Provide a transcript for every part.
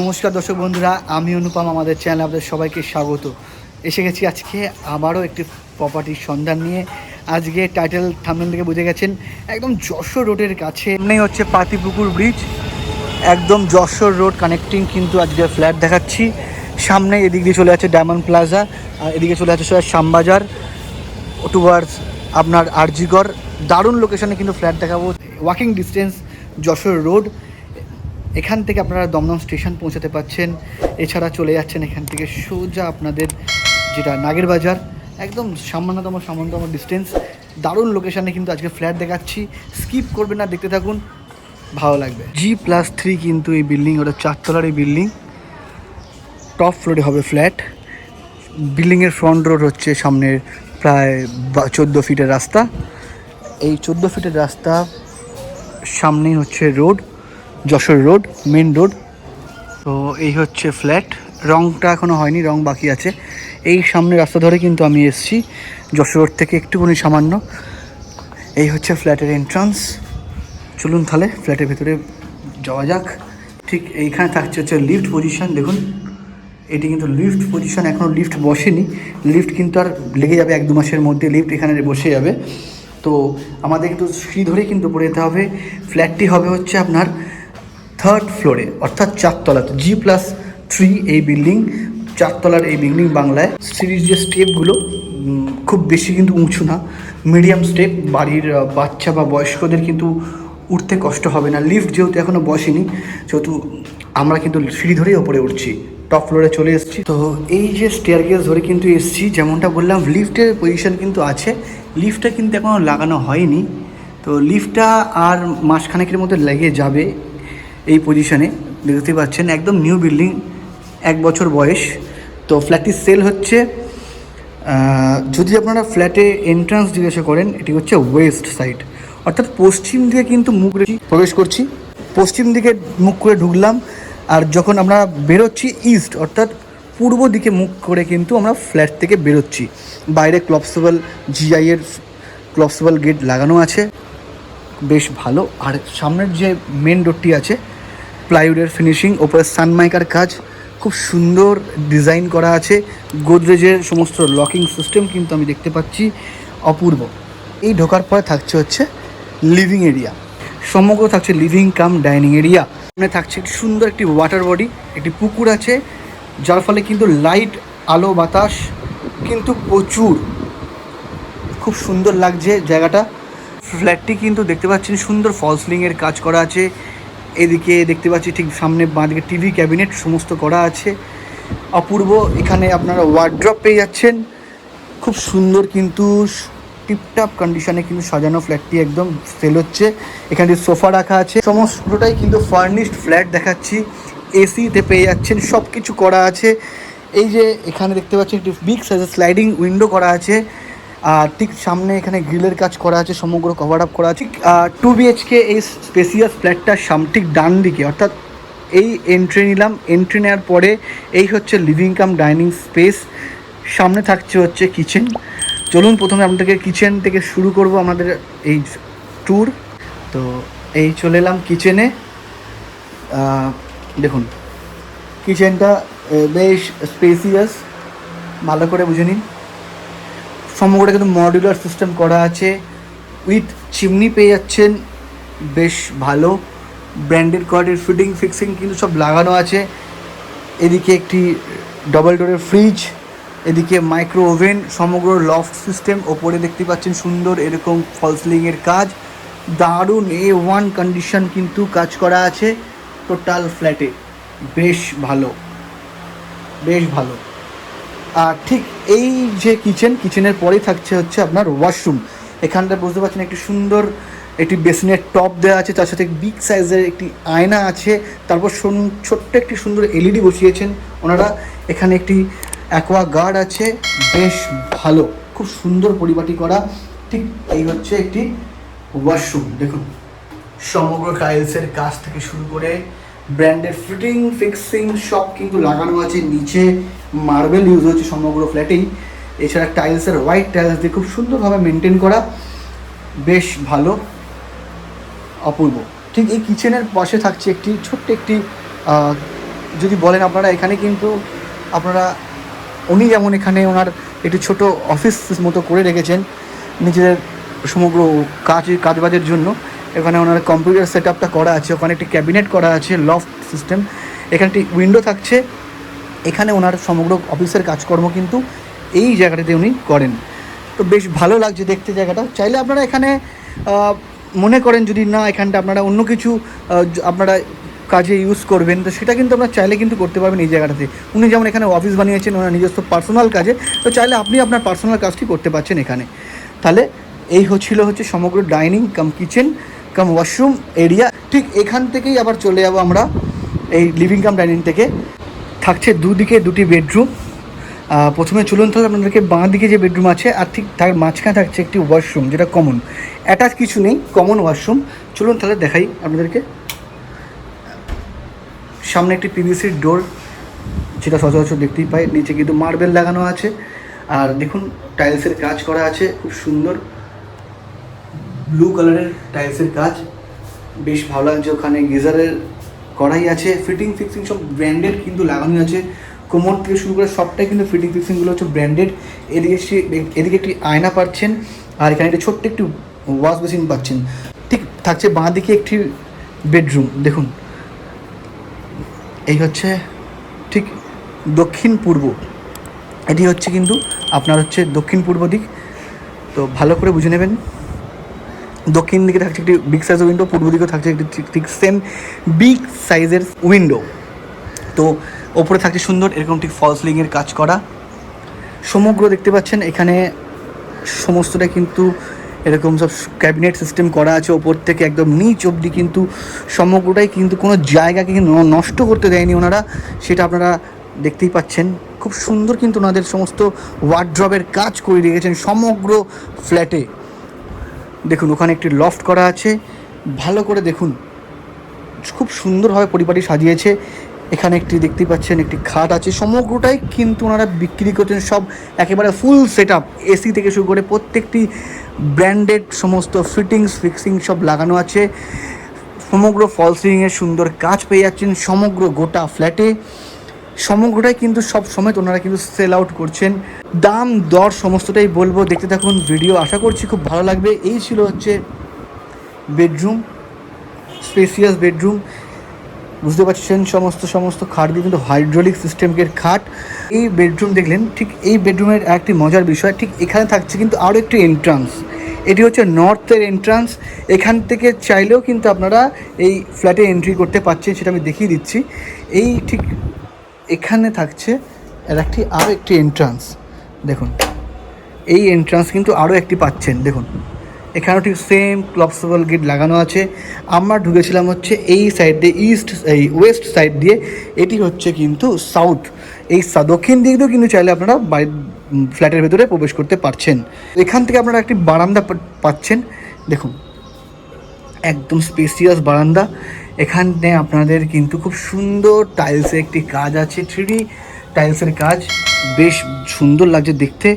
নমস্কার দর্শক বন্ধুরা, আমি অনুপম, আমাদের চ্যানেল আপনাদের সবাইকে স্বাগত। এসে গেছি আজকে আবারও একটি প্রপার্টির সন্ধান নিয়ে। আজকে টাইটেল থামনেল থেকে বুঝে গেছেন, একদম যশোর রোডের কাছে। এমনি হচ্ছে পাতিপুকুর ব্রিজ একদম যশোর রোড কানেক্টিং কিন্তু আজকে ফ্ল্যাট দেখাচ্ছি। সামনে এদিক দিয়ে চলে যাচ্ছে ডায়মন্ড প্লাজা আর এদিকে চলে যাচ্ছে সোজা শ্যামবাজার টুয়ার্ডস আপনার আরজিগড়। দারুণ লোকেশনে কিন্তু ফ্ল্যাট দেখাবো। ওয়াকিং ডিস্টেন্স যশোর রোড এখান থেকে আপনারা দমদম স্টেশন পৌঁছাতে পাচ্ছেন। এছাড়া চলে যাচ্ছেন এখান থেকে সোজা আপনাদের যেটা নাগের বাজার একদম সামান্যতম সামান্যতম ডিস্টেন্স দারুণ লোকেশানে কিন্তু আজকে ফ্ল্যাট দেখাচ্ছি। স্কিপ করবেন না, দেখতে থাকুন। ভালো লাগবে। জি প্লাস থ্রি কিন্তু এই বিল্ডিং ওটা চারতলার এই বিল্ডিং টপ ফ্লোরে হবে ফ্ল্যাট বিল্ডিংয়ের ফ্রন্ট রোড হচ্ছে সামনের প্রায় চোদ্দ ফিটের রাস্তা। এই চোদ্দ ফিটের রাস্তা সামনেই হচ্ছে road Jessore road main road. তো এই হচ্ছে ফ্ল্যাট। রংটা এখনও হয়নি, রং বাকি আছে। এই সামনে রাস্তা ধরে কিন্তু আমি এসেছি যশোর রোড থেকে একটুখানি সামান্য। এই হচ্ছে ফ্ল্যাটের এন্ট্রান্স চলুন তাহলে ফ্ল্যাটের ভেতরে যাওয়া যাক। ঠিক এইখানে থাকছে হচ্ছে লিফট পজিশন দেখুন। এটি কিন্তু লিফট পজিশন এখনও লিফট বসেনি। লিফট কিন্তু আর লেগে যাবে এক দু মাসের মধ্যে লিফট এখানে বসে যাবে। তো আমাদের কিন্তু সিঁড়ি ধরে কিন্তু পড়ে যেতে হবে। ফ্ল্যাটটি হবে হচ্ছে আপনার থার্ড ফ্লোরে অর্থাৎ চারতলা জি প্লাস থ্রি এই বিল্ডিং চারতলার এই বিল্ডিং বাংলায়। সিঁড়ির যে স্টেপগুলো খুব বেশি কিন্তু উঁচু না। মিডিয়াম স্টেপ বাড়ির বাচ্চা বা বয়স্কদের কিন্তু উঠতে কষ্ট হবে না। লিফট যেহেতু এখনও বসেনি, সেহেতু আমরা কিন্তু সিঁড়ি ধরেই ওপরে উঠছি। টপ ফ্লোরে চলে এসেছি। তো এই যে স্টেয়ার গেস ধরে কিন্তু এসেছি, যেমনটা বললাম লিফটের পজিশন কিন্তু আছে। লিফটটা কিন্তু এখনও লাগানো হয়নি। তো লিফটটা আর মাসখানেকের মধ্যে লেগে যাবে। এই পজিশনে দেখতে পাচ্ছেন একদম নিউ বিল্ডিং এক বছর বয়স। তো ফ্ল্যাটটি সেল হচ্ছে যদি আপনারা ফ্ল্যাটে এন্ট্রান্স জিজ্ঞাসা করেন, এটি হচ্ছে ওয়েস্ট সাইড অর্থাৎ পশ্চিম দিকে কিন্তু মুখ প্রবেশ করছি। পশ্চিম দিকে মুখ করে ঢুকলাম, আর যখন আমরা বেরোচ্ছি ইস্ট অর্থাৎ পূর্ব দিকে মুখ করে কিন্তু আমরা ফ্ল্যাট থেকে বেরোচ্ছি। বাইরে ক্লপসেবল জিআইয়ের ক্লপসেবল গেট লাগানো আছে। বেশ ভালো। আর সামনের যে মেন ডোরটি আছে প্লাইউডের ফিনিশিং ওপরে সানমাইকার কাজ, খুব সুন্দর ডিজাইন করা আছে। গোদরেজের সমস্ত লকিং সিস্টেম কিন্তু আমি দেখতে পাচ্ছি অপূর্ব। এই ঢোকার পরে থাকছে হচ্ছে লিভিং এরিয়া সমগ্র থাকছে লিভিং কাম ডাইনিং এরিয়া সামনে থাকছে সুন্দর একটি ওয়াটার বডি একটি পুকুর আছে, যার ফলে কিন্তু লাইট আলো, বাতাস কিন্তু প্রচুর। খুব সুন্দর লাগছে জায়গাটা। ফ্ল্যাটটি কিন্তু দেখতে পাচ্ছেন, সুন্দর ফলসলিংয়ের কাজ করা আছে। এদিকে দেখতে পাচ্ছি ঠিক সামনে বাঁদিকে টিভি ক্যাবিনেট, সমস্ত করা আছে। অপূর্ব, এখানে আপনারা ওয়ার্ড্রপ পেয়ে যাচ্ছেন। খুব সুন্দর কিন্তু টিপটাপ কন্ডিশনে কিন্তু সাজানো ফ্ল্যাটটি একদম সেল হচ্ছে। এখানে সোফা রাখা আছে, সমস্তটাই কিন্তু ফার্নিশড ফ্ল্যাট দেখাচ্ছি। এসিতে পেয়ে যাচ্ছেন সব কিছু করা আছে। এই যে এখানে দেখতে পাচ্ছেন, একটি বিগ সাইজের স্লাইডিং উইন্ডো করা আছে। আর ঠিক সামনে এখানে গ্রিলের কাজ করা আছে, সমগ্র কভার আপ করা আছে। টু বিএইচকে এই স্পেসিয়াস ফ্ল্যাটটার সাম, ঠিক ডান দিকে, অর্থাৎ এই এন্ট্রি নিলাম। এন্ট্রি নেওয়ার পরে এই হচ্ছে লিভিং কাম ডাইনিং স্পেস সামনে থাকছে হচ্ছে কিচেন চলুন প্রথমে আপনাদেরকে কিচেন থেকে শুরু করব আমাদের এই ট্যুর তো এই চলে এলাম কিচেনে দেখুন কিচেনটা বেশ স্পেসিয়াস ভালো করে বুঝে নিন। সমগ্রটা কিন্তু মডিউলার সিস্টেম করা আছে। উইথ চিমনি পেয়ে যাচ্ছেন, বেশ ভালো। ব্র্যান্ডেড কোয়ালিটির ফিটিং ফিক্সিং কিন্তু সব লাগানো আছে। এদিকে একটি ডবল ডোরের ফ্রিজ এদিকে মাইক্রো ওভেন সমগ্র লফট সিস্টেম ওপরে দেখতে পাচ্ছেন সুন্দর এরকম ফলসলিংয়ের কাজ। দারুণ এ ওয়ান কন্ডিশন কিন্তু কাজ করা আছে টোটাল ফ্ল্যাটে বেশ ভালো। বেশ ভালো। ঠিক এই যে কিচেন কিচেনের পরেই থাকছে হচ্ছে আপনার ওয়াশরুম এখানটা বুঝতে পারছেন, একটি সুন্দর একটি বেসিনের টপ দেওয়া আছে, তার সাথে বিগ সাইজের একটি আয়না আছে। তারপর ছোট্ট একটি সুন্দর এলইডি বসিয়েছেন। ওনারা এখানে একটি অ্যাকোয়া গার্ড আছে, বেশ ভালো, খুব সুন্দর পরিপাটি করা। ঠিক এই হচ্ছে একটি ওয়াশরুম দেখুন। সমগ্র টাইলসের কাজ থেকে শুরু করে ব্র্যান্ডের ফিটিং, ফিক্সিং সব কিন্তু লাগানো আছে। নিচে মার্বেল ইউজ হচ্ছে সমগ্র ফ্ল্যাটেই এছাড়া টাইলসের হোয়াইট টাইলস দিয়ে খুব সুন্দরভাবে মেনটেন করা। বেশ ভালো। অপূর্ব। ঠিক এই কিচেনের পাশে থাকছে একটি ছোট্ট একটি যদি বলেন আপনারা, এখানে কিন্তু আপনারা, উনি যেমন এখানে ওনার একটি ছোট অফিস মতো করে রেখেছেন, নিজেদের সমগ্র কাজ, কাজবাজের জন্য। এখানে ওনার কম্পিউটার সেট আপটা করা আছে, ওখানে একটি ক্যাবিনেট করা আছে লফট সিস্টেম এখানে একটি উইন্ডো থাকছে। এখানে ওনার সমগ্র অফিসের কাজকর্ম কিন্তু এই জায়গাটাতে উনি করেন। তো বেশ ভালো লাগছে দেখতে জায়গাটা। চাইলে আপনারা এখানে মনে করেন যদি না, এখানটা আপনারা অন্য কিছু আপনারা কাজে ইউজ করবেন, তো সেটা কিন্তু আপনারা চাইলে কিন্তু করতে পারবেন এই জায়গাটাতে। উনি যেমন এখানে অফিস বানিয়েছেন, ওনার নিজস্ব পার্সোনাল কাজে, তো চাইলে আপনি আপনার পার্সোনাল কাজটি করতে পারছেন এখানে। তাহলে এই হচ্ছিল হচ্ছে সমগ্র dining cum kitchen cum washroom area ঠিক এখান থেকেই আবার চলে যাব আমরা এই লিভিং কাম ডাইনিং থেকে। থাকছে দুদিকে দুটি বেডরুম প্রথমে চলুন তাহলে আপনাদেরকে বাঁ দিকে যে বেডরুম আছে, আর ঠিক তার মাঝখানে থাকছে একটি ওয়াশরুম যেটা কমন অ্যাটাচ কিছু নেই কমন ওয়াশরুম চলুন তাহলে দেখাই আপনাদেরকে। সামনে একটি পিভিসির ডোর যেটা সচরাচর দেখতেই পাই। নিচে কিন্তু মার্বেল লাগানো আছে। আর দেখুন টাইলসের কাজ করা আছে। খুব সুন্দর। ব্লু কালারের টাইলসের কাজ। বেশ ভালো লাগছে ওখানে। গিজারের কড়াই আছে। ফিটিং ফিক্সিং সব ব্র্যান্ডেড কিন্তু লাগানো আছে। কোমর থেকে শুরু করে সবটাই কিন্তু ফিটিং ফিক্সিংগুলো হচ্ছে ব্র্যান্ডেড এদিকে এদিকে একটি আয়না পাচ্ছেন আর এখানে একটি ছোট্ট একটি ওয়াশ বেসিন পাচ্ছেন। ঠিক থাকছে বাঁ দিকে একটি বেডরুম দেখুন। এই হচ্ছে ঠিক দক্ষিণ পূর্ব। এটি হচ্ছে কিন্তু আপনার হচ্ছে দক্ষিণ পূর্ব দিক। তো ভালো করে বুঝে নেবেন। দক্ষিণ দিকে থাকছে একটি বিগ সাইজের উইন্ডো পূর্ব দিকেও থাকছে একটি ঠিক- ঠিক সেম বিগ সাইজের উইন্ডো তো ওপরে থাকছে সুন্দর, এরকম ঠিক ফলস লিংয়ের কাজ করা। সমগ্র দেখতে পাচ্ছেন, এখানে সমস্তটা কিন্তু এরকম সব ক্যাবিনেট সিস্টেম করা আছে ওপর থেকে একদম নিচ অবধি কিন্তু সমগ্রটাই কিন্তু কোনো জায়গাকে কিন্তু নষ্ট করতে দেয়নি ওনারা, সেটা আপনারা দেখতেই পাচ্ছেন। খুব সুন্দর কিন্তু ওনাদের সমস্ত ওয়ার্ড্রবের কাজ করে রেখেছেন সমগ্র ফ্ল্যাটে দেখুন, ওখানে একটি লফট করা আছে। ভালো করে দেখুন, খুব সুন্দরভাবে পরিপাটি সাজিয়েছে। এখানে একটি দেখতে পাচ্ছেন, একটি খাট আছে। সমগ্রটাই কিন্তু ওনারা বিক্রি করছেন। সব একেবারে ফুল সেট আপ এসি থেকে শুরু করে প্রত্যেকটি ব্র্যান্ডেড সমস্ত ফিটিংস ফিক্সিং সব লাগানো আছে। সমগ্র ফল সিলিংয়ের সুন্দর কাজ পেয়ে যাচ্ছেন। সমগ্র গোটা ফ্ল্যাটে সমগ্রটাই কিন্তু সব সময় ওনারা কিন্তু সেল আউট করছেন। দাম, দর সমস্তটাই বলব। দেখতে থাকুন ভিডিও আশা করছি খুব ভালো লাগবে। এই ছিল হচ্ছে বেডরুম স্পেসিয়াস বেডরুম বুঝতে পারছেন, সমস্ত সমস্ত খাট দিয়ে কিন্তু হাইড্রোলিক সিস্টেমের খাট। এই বেডরুম দেখলেন, ঠিক এই বেডরুমের একটি মজার বিষয়, ঠিক এখানে থাকছে কিন্তু আরও একটি এন্ট্রান্স এটি হচ্ছে নর্থের এন্ট্রান্স এখান থেকে চাইলেও কিন্তু আপনারা এই ফ্ল্যাটে এন্ট্রি করতে পারছেন, সেটা আমি দেখিয়ে দিচ্ছি। এই ঠিক এখানে থাকছে এর একটি আরও একটি এন্ট্রান্স দেখুন, এই এন্ট্রান্স কিন্তু আরও একটি পাচ্ছেন। দেখুন, এখানেও ঠিক সেম ক্লপসেবল গেট লাগানো আছে। আমরা ঢুকেছিলাম হচ্ছে এই সাইড দিয়ে ইস্ট এই ওয়েস্ট সাইড দিয়ে। এটি হচ্ছে কিন্তু সাউথ এই দক্ষিণ দিক দিয়েও কিন্তু চাইলে আপনারা বাড়ির ফ্ল্যাটের ভেতরে প্রবেশ করতে পারছেন। এখান থেকে আপনারা একটি বারান্দা পাচ্ছেন। দেখুন, একদম স্পেসিয়াস বারান্দা। এখানে আপনাদের কিন্তু খুব সুন্দর টাইলসের একটি কাজ আছে থ্রি টাইলসের কাজ। বেশ সুন্দর লাগছে দেখতে।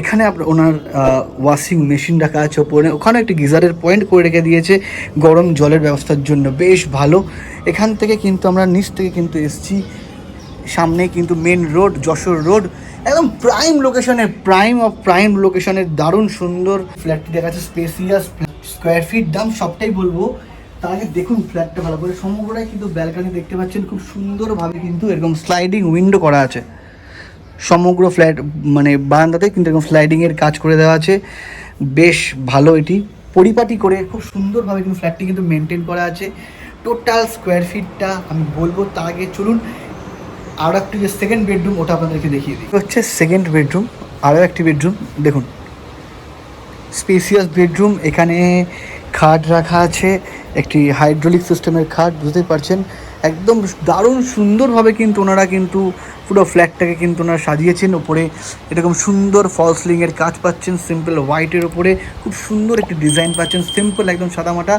এখানে আপনার ওনার ওয়াশিং মেশিন রাখা আছে ওপরে। ওখানে একটি গিজারের পয়েন্ট করে রেখে দিয়েছে, গরম জলের ব্যবস্থার জন্য। বেশ ভালো। এখান থেকে কিন্তু আমরা নিচ থেকে কিন্তু এসছি। সামনে কিন্তু মেন রোড যশোর রোড একদম প্রাইম লোকেশনে প্রাইম অফ প্রাইম লোকেশনের দারুণ সুন্দর ফ্ল্যাটটি দেখা যাচ্ছে স্পেসিয়াস স্কোয়ার ফিট দাম সবটাই বলব। তার আগে দেখুন ফ্ল্যাটটা ভালো করে। সমগ্রটাই কিন্তু ব্যালকানি দেখতে পাচ্ছেন, খুব সুন্দরভাবে কিন্তু এরকম স্লাইডিং উইন্ডো করা আছে। সমগ্র ফ্ল্যাট মানে বারান্দাতে কিন্তু এরকম স্লাইডিংয়ের কাজ করে দেওয়া আছে। বেশ ভালো এটি। পরিপাটি করে খুব সুন্দরভাবে কিন্তু ফ্ল্যাটটি কিন্তু মেনটেন করা আছে। টোটাল স্কোয়ার ফিটটা আমি বলব তার আগে চলুন আরও একটি যে সেকেন্ড বেডরুম ওটা আপনাদেরকে দেখিয়ে দিই। হচ্ছে সেকেন্ড বেডরুম আরও একটি বেডরুম দেখুন। স্পেসিয়াস বেডরুম, এখানে খাট রাখা আছে, একটি হাইড্রোলিক সিস্টেমের খাট, বুঝতেই পারছেন? একদম দারুণ সুন্দরভাবে কিন্তু ওনারা কিন্তু পুরো ফ্ল্যাটটাকে কিন্তু ওনারা সাজিয়েছেন। ওপরে এরকম সুন্দর ফলসলিংয়ের কাজ পাচ্ছেন সিম্পল হোয়াইটের ওপরে খুব সুন্দর একটি ডিজাইন পাচ্ছেন সিম্পল একদম সাদামাটা।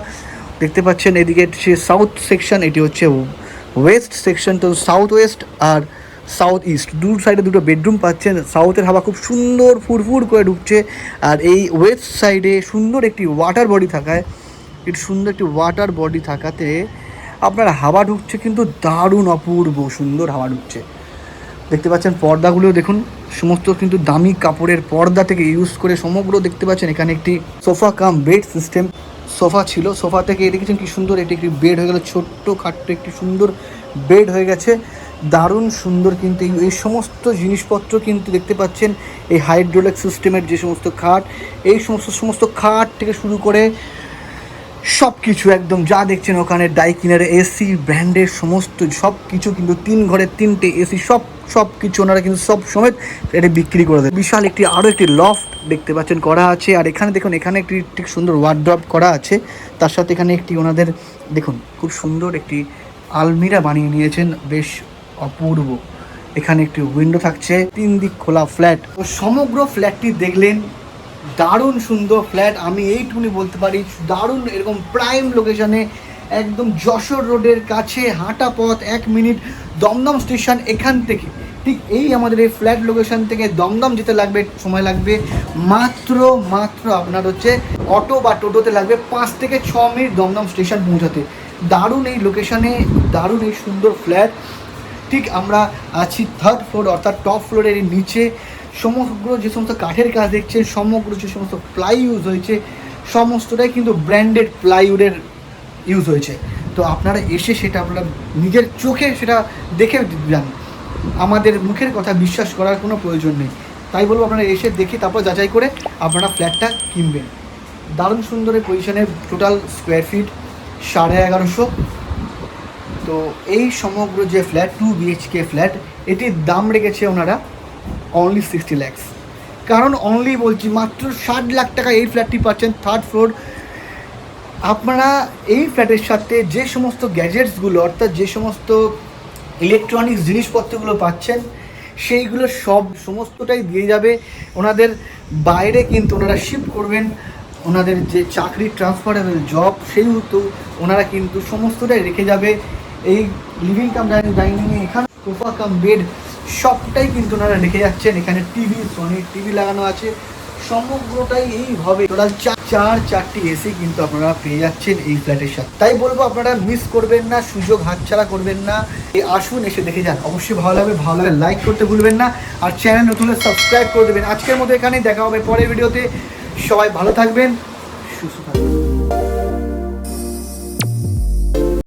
দেখতে পাচ্ছেন এদিকে সে সাউথ সেকশন এটি হচ্ছে ওয়েস্ট সেকশন তো সাউথ ওয়েস্ট আর সাউথ ইস্ট দু সাইডে দুটো বেডরুম পাচ্ছেন। সাউথের হাওয়া খুব সুন্দর ফুরফুর করে ঢুকছে আর এই ওয়েস্ট সাইডে সুন্দর একটি ওয়াটার বডি থাকায় একটি সুন্দর একটি ওয়াটার বডি থাকাতে আপনার হাওয়া ঢুকছে কিন্তু দারুণ অপূর্ব সুন্দর হাওয়া ঢুকছে। দেখতে পাচ্ছেন পর্দাগুলো দেখুন, সমস্ত কিন্তু দামি কাপড়ের পর্দা থেকে ইউজ করে সমগ্র দেখতে পাচ্ছেন, এখানে একটি sofa cum bed system sofa ছিল। সোফা থেকে দেখেছেন কি সুন্দর, এটি একটি বেড হয়ে গেল, ছোট্ট খাট্ট একটি সুন্দর বেড হয়ে গেছে। দারুণ সুন্দর কিন্তু এই- সমস্ত জিনিসপত্র কিন্তু দেখতে পাচ্ছেন এই হাইড্রোলিক সিস্টেমের যে সমস্ত খাট, এই সমস্ত সমস্ত খাট থেকে শুরু করে সব কিছু একদম যা দেখছেন ওখানে ডাইকিনের, এসি, ব্র্যান্ডের সমস্ত সব কিছু কিন্তু তিন ঘরের তিনটে এসি, সব সব কিছু ওনারা কিন্তু সব সমেত এটা বিক্রি করে দেয় বিশাল একটি আরও একটি লফট দেখতে পাচ্ছেন করা আছে, আর এখানে দেখুন, এখানে একটি ঠিক সুন্দর ওয়ার্ড্রপ করা আছে। তার সাথে এখানে একটি ওনাদের, দেখুন, খুব সুন্দর একটি আলমিরা বানিয়ে নিয়েছেন, বেশ অপূর্ব। এখানে একটি উইন্ডো থাকছে, তিন দিক খোলা ফ্ল্যাট তো সমগ্র ফ্ল্যাটটি দেখলেন, দারুণ সুন্দর ফ্ল্যাট আমি এইটুকুনি বলতে পারি, দারুণ এরকম প্রাইম লোকেশনে একদম যশোর রোডের কাছে হাঁটা পথ এক মিনিট, দমদম স্টেশন এখান থেকে। ঠিক এই আমাদের এই ফ্ল্যাট লোকেশন থেকে দমদম যেতে লাগবে, সময় লাগবে মাত্র মাত্র আপনার হচ্ছে অটো বা টোটোতে লাগবে পাঁচ থেকে ছ মিনিট দমদম স্টেশন পৌঁছাতে। দারুণ এই লোকেশনে দারুণ এই সুন্দর ফ্ল্যাট ঠিক আমরা আছি থার্ড ফ্লোর অর্থাৎ টপ ফ্লোরের নিচে। সমগ্র যে সমস্ত কাঠের কাজ দেখছেন, সমগ্র যে সমস্ত প্লাই ইউজ হয়েছে, সমস্তটাই কিন্তু ব্র্যান্ডেড প্লাইউডের ইউজ হয়েছে। তো আপনারা এসে সেটা আপনারা নিজের চোখে সেটা দেখে যান। আমাদের মুখের কথা বিশ্বাস করার কোনো প্রয়োজন নেই। তাই বলব আপনারা এসে দেখে তারপর যাচাই করে আপনারা ফ্ল্যাটটা কিনবেন। দারুণ সুন্দরের পজিশনে টোটাল স্কোয়ার ফিট সাড়ে এগারোশো। তো এই সমগ্র যে ফ্ল্যাট টু বিএইচকে ফ্ল্যাট এটির দাম রেখেছে ওনারা অনলি সিক্সটি ল্যাক্স কারণ অনলি বলছি, মাত্র ষাট লাখ টাকা এই ফ্ল্যাটটি পাচ্ছেন থার্ড ফ্লোর আপনারা এই ফ্ল্যাটের সাথে যে সমস্ত গ্যাজেটসগুলো অর্থাৎ যে সমস্ত ইলেকট্রনিক্স জিনিসপত্রগুলো পাচ্ছেন, সেইগুলো সব সমস্তটাই দিয়ে যাবে। ওনাদের বাইরে কিন্তু ওনারা শিফট করবেন। ওনাদের যে চাকরি ট্রান্সফারেবল জব সেহেতু ওনারা কিন্তু সমস্তটাই রেখে যাবে। এই লিভিং কাম ডাইনিং ডাইনিংয়ে এখানে সোফা কাম বেড সবটাই কিন্তু ওনারা রেখে যাচ্ছেন। এখানে টিভি সনি টিভি লাগানো আছে। সমগ্রটাই এইভাবে টোটাল চার চার, চারটি এসি কিন্তু আপনারা পেয়ে যাচ্ছেন এই ফ্ল্যাটের সাথে। তাই বলব, আপনারা মিস করবেন না, সুযোগ হাতছাড়া করবেন না। আসুন, এসে দেখে যান। অবশ্যই ভালো লাগবে ভালো লাগবে লাইক করতে ভুলবেন না। আর চ্যানেল নতুন সাবস্ক্রাইব করে দেবেন। আজকের মতো এখানেই দেখা হবে পরের ভিডিওতে সবাই ভালো থাকবেন।